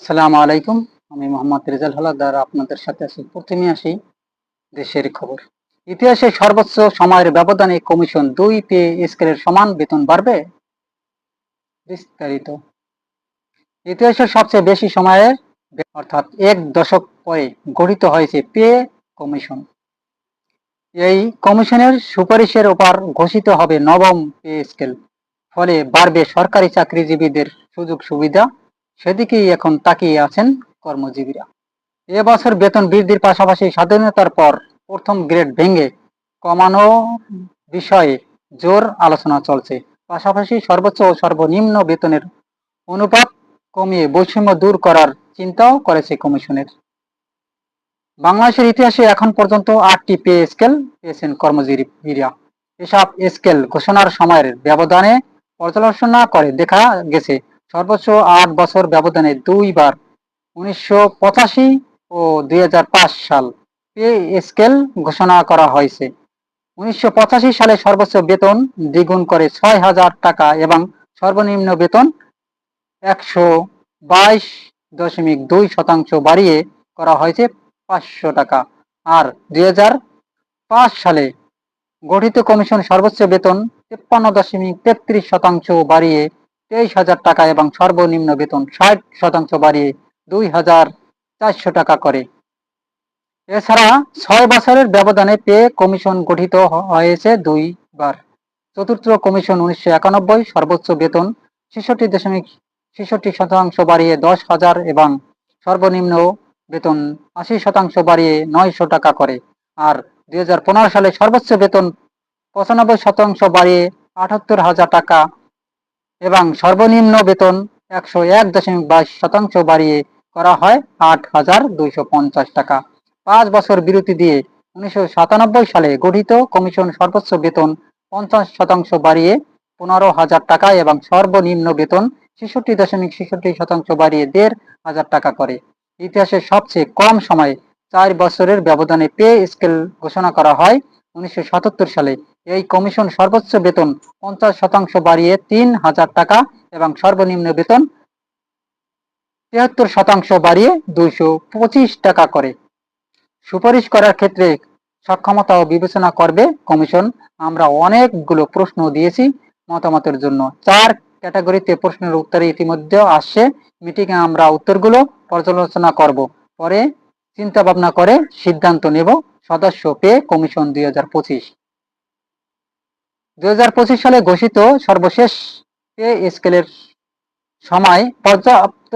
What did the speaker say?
আসসালামু আলাইকুম। আমি মোহাম্মদ রেজাল হলাদার, আপনাদের সাথে আছি। প্রথমে আসি দেশের খবর। ইতিহাসে সর্বোচ্চ সময়ের ব্যবধানে কমিশন দুই পে স্কেলের সমান বেতন বাড়বে? বিস্তারিত। ইতিহাসের সবচেয়ে বেশি সময়ের অর্থাৎ এক দশক পরে গঠিত হয়েছে পে কমিশন। এই কমিশনের সুপারিশের ওপর ঘোষিত হবে নবম পে স্কেল। ফলে বাড়বে সরকারি চাকরিজীবীদের সুযোগ সুবিধা সেদিকেই এখন তাকিয়ে আছেন কর্মজীবীরা। এবছর বেতন বৃদ্ধির পাশাপাশি স্বাধীনতার পর প্রথম গ্রেড ভেঙে কমানো বিষয়ে জোর আলোচনা চলছে। পাশাপাশি সর্বোচ্চ ও সর্বনিম্ন বেতনের অনুপাত কমিয়ে বৈষম্য দূর করার চিন্তাও করেছে কমিশনের। বাংলাদেশের ইতিহাসে এখন পর্যন্ত আটটি পে স্কেল পেয়েছেন কর্মজীবীরা। এসব স্কেল ঘোষণার সময়ের ব্যবধানে পর্যালোচনা করে দেখা গেছে সর্বোচ্চ আট বছর ব্যবধানে দুইবার উনিশশো পঁচাশি ও দুই হাজার পাঁচ সাল পে স্কেল ঘোষণা করা হয়েছে। উনিশশো পঁচাশি সালে সর্বোচ্চ বেতন দ্বিগুণ করে ছয় হাজার টাকা এবং সর্বনিম্ন বেতন একশো বাইশ দশমিক দুই শতাংশ বাড়িয়ে করা হয়েছে পাঁচশো টাকা। আর দুই সালে গঠিত কমিশন সর্বোচ্চ বেতন তেপ্পান্ন দশমিক তেত্রিশ শতাংশ বাড়িয়ে তেইশ হাজার টাকা এবং সর্বনিম্ন বেতন ষাট শতাংশ বাড়িয়ে দুই হাজার চারশো টাকা করে। এছাড়া ছয় বছরের ব্যবধানে পে কমিশন গঠিত হয়েছে দুইবার। চতুর্থ কমিশন উনিশশো একানব্বই, সর্বোচ্চ বেতন ছেষট্টি দশমিক ছেষট্টি শতাংশ বাড়িয়ে দশ হাজার এবং সর্বনিম্ন বেতন আশি শতাংশ বাড়িয়ে নয়শো টাকা করে। আর দুই হাজার পনেরো সালে সর্বোচ্চ বেতন পঁচানব্বই শতাংশ বাড়িয়ে আটাত্তর হাজার টাকা এবং সর্বনিম্ন বেতন একশো এক দশমিক বাইশ শতাংশ বাড়িয়ে করা হয় আট হাজার দুইশো পঞ্চাশ টাকা। পাঁচ বছর বিরতি দিয়ে উনিশশো সাতানব্বই সালে গঠিত কমিশন সর্বোচ্চ বেতন পঞ্চাশ শতাংশ বাড়িয়ে পনেরো হাজার টাকা এবং সর্বনিম্ন বেতন ছেষট্টি দশমিক ছেষট্টি শতাংশ বাড়িয়ে দেড় হাজার টাকা করে। ইতিহাসের সবচেয়ে কম সময়ে চার বছরের ব্যবধানে পে স্কেল ঘোষণা করা হয় উনিশশো সাতাত্তর সালে। এই কমিশন সর্বোচ্চ বেতন পঞ্চাশ শতাংশ বাড়িয়ে তিন হাজার টাকা এবং সর্বনিম্ন বেতন তিয়াত্তর শতাংশ বাড়িয়ে দুইশো পঁচিশ টাকা করে। সুপারিশ করার ক্ষেত্রে সক্ষমতা ও বিবেচনা করবে কমিশন। আমরা অনেকগুলো প্রশ্ন দিয়েছি। মতামতের জন্য চার ক্যাটাগরিতে প্রশ্নের উত্তরে ইতিমধ্যে আসছে। মিটিং এ আমরা উত্তরগুলো পর্যালোচনা করব। পরে চিন্তা ভাবনা করে সিদ্ধান্ত নেব। সদস্য পে কমিশন দুই হাজার পঁচিশ। দু হাজার পঁচিশ সালে ঘোষিত সর্বশেষ পে স্কেলের সময় পর্যাপ্ত